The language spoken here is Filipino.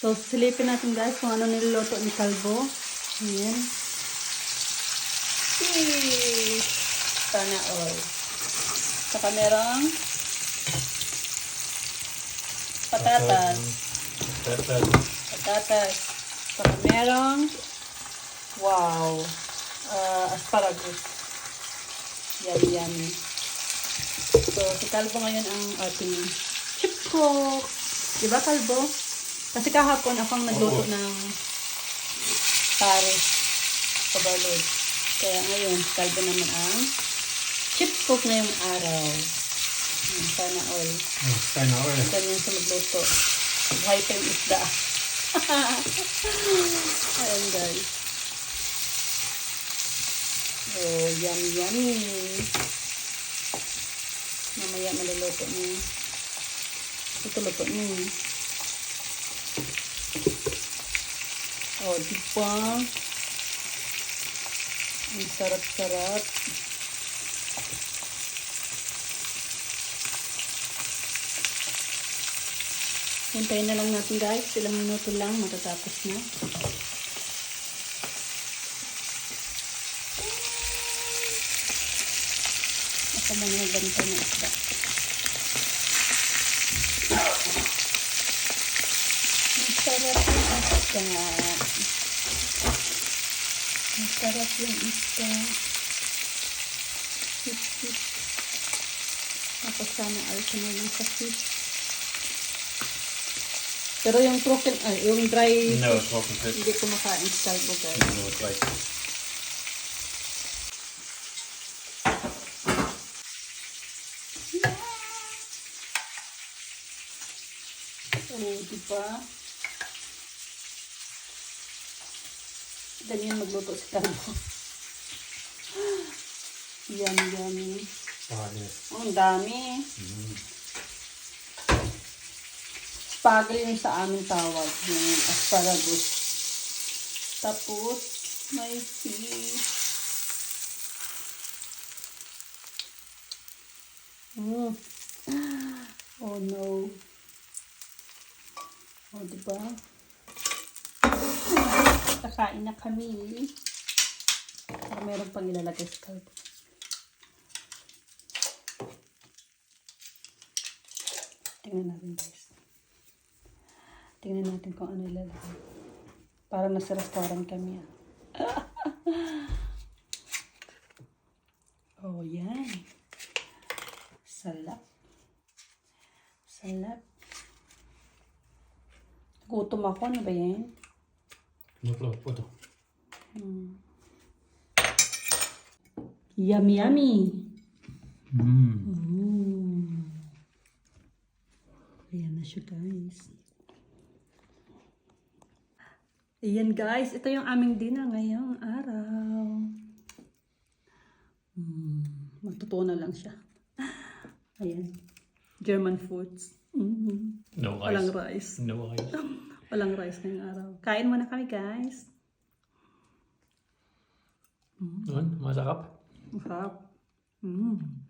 So, silipin natin guys kung ano niluluto ni Kalbo. Ayan. Cheese! Sana all. Saka merong patatas. Patatas. Patatas. Saka merong wow, uh, asparagus. Yummy, yummy. So, si Kalbo ngayon ang ating chip cook. Di ba, Kalbo? Kasi kahapon ako ang nagluto Oo. ng pares overload. Kaya ngayon, Kalbo naman ang chip cook ngayong araw. Hmm, Sana all. Oh, sana all. Ganyan sa magluto. Buhay pa yung isda. Ayan guys. Oh, yummy yummy. Mamaya maluluto niya. Ito luto niya. Oh, di ba? Ang sarap-sarap. Hintayin na lang natin guys. Ilang minuto lang matatapos na. Ako muna ganito na isda. Masarap yung isda. Masarap yung isda. Hip, hip. Tapos sana ay sinulong sa fish. Pero yung broken, ay, yung dry No, fish, it's broken fish. hindi kumakain sa kalbo guys. No, it's right. Oo, di ba? Ganyan magluto si kalbo. Yummy, yummy. Panis. Oh, ang dami. Mm. Spaghetti yung sa aming tawag. Yung asparagus. Tapos, may fish. Mm. Oh no. Oh, di ba? Kakain na kami. Para meron pang ilalagay sa kalbo. Tingnan natin guys. Tingnan natin kung ano ilalagay. Para nasa restaurant kami ah. oh, yan. Salap. Salap. Gutom ako. Ano ba yan? No flow, photo. Yummy, yummy. Mm. Oh. Ayan na siya, guys. Ayan, guys. Ito yung aming dinner ngayong araw. Mm, magtotoo na lang siya. Ayan. German foods. Mhm. No Walang ice. rice. No ice. Walang rice ngayong araw. Kain muna kami, guys. Yun, masarap. Masarap. Mm.